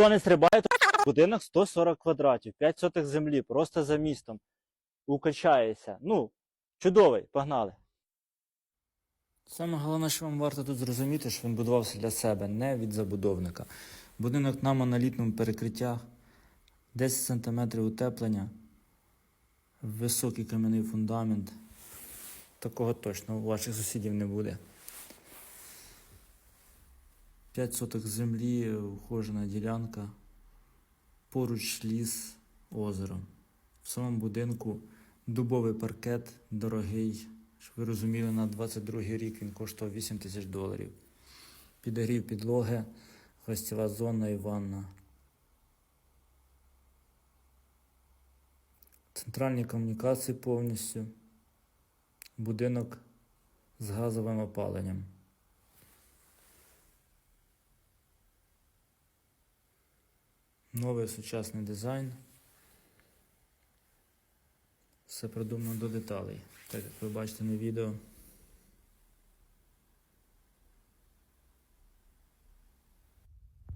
Хто не стрибає, то будинок 140 квадратів, 5 сотих землі, просто за містом. Укачається. Ну, чудовий, погнали. Саме головне, що вам варто тут зрозуміти, що він будувався для себе, не від забудовника. Будинок на монолітному перекриттях, 10 см утеплення, високий кам'яний фундамент. Такого точно у ваших сусідів не буде. 5 соток землі, ухожена ділянка, поруч ліс, озеро. В самому будинку дубовий паркет дорогий. Щоб ви розуміли, на 22 рік він коштував 8 тисяч доларів. Підогрів підлоги, гостєва зона і ванна. Центральні комунікації повністю. Будинок з газовим опаленням. Новий сучасний дизайн. Все продумано до деталей, так як ви бачите на відео.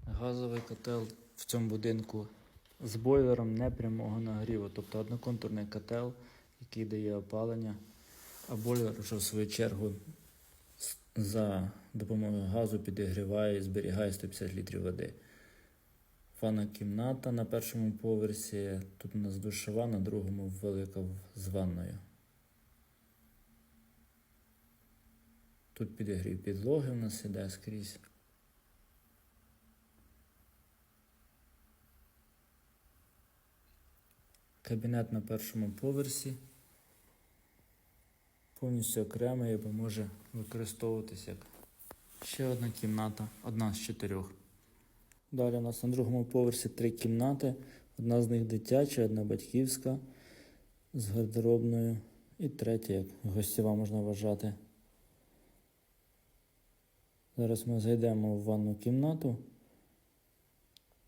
Газовий котел в цьому будинку з бойлером непрямого нагріву, тобто одноконтурний котел, який дає опалення, а бойлер вже в свою чергу за допомогою газу підігріває і зберігає 150 літрів води. Ванна кімната на першому поверсі. Тут у нас душова, на другому велика з ванною. Тут підігрів підлоги у нас іде скрізь. Кабінет на першому поверсі. Повністю окремий, бо може використовуватися як ще одна кімната, одна з чотирьох. Далі у нас на другому поверсі три кімнати. Одна з них дитяча, одна батьківська з гардеробною. І третя, як гостєва можна вважати. Зараз ми зайдемо в ванну кімнату.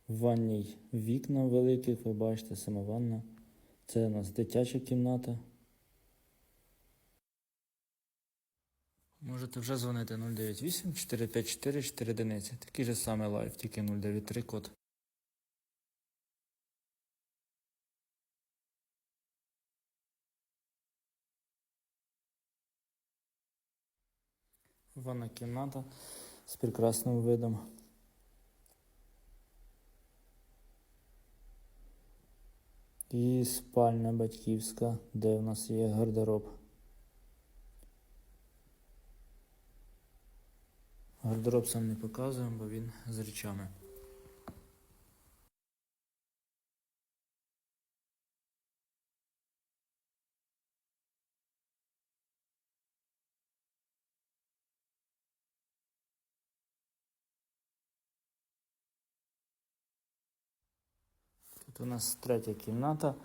В ванній вікна великих, ви бачите, сама ванна. Це у нас дитяча кімната. Можете вже дзвонити 098 454 4 одиниці. Такий же самий лайф, тільки 093 код. Ванна кімната з прекрасним видом. І спальня батьківська, де в нас є гардероб. Гардероб сам не показуємо, бо він з речами. Тут у нас третя кімната.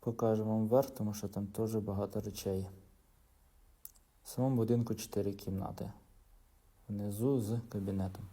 Покажемо вам вверх, тому що там теж багато речей. В самому будинку 4 кімнати. Внизу з кабінетом.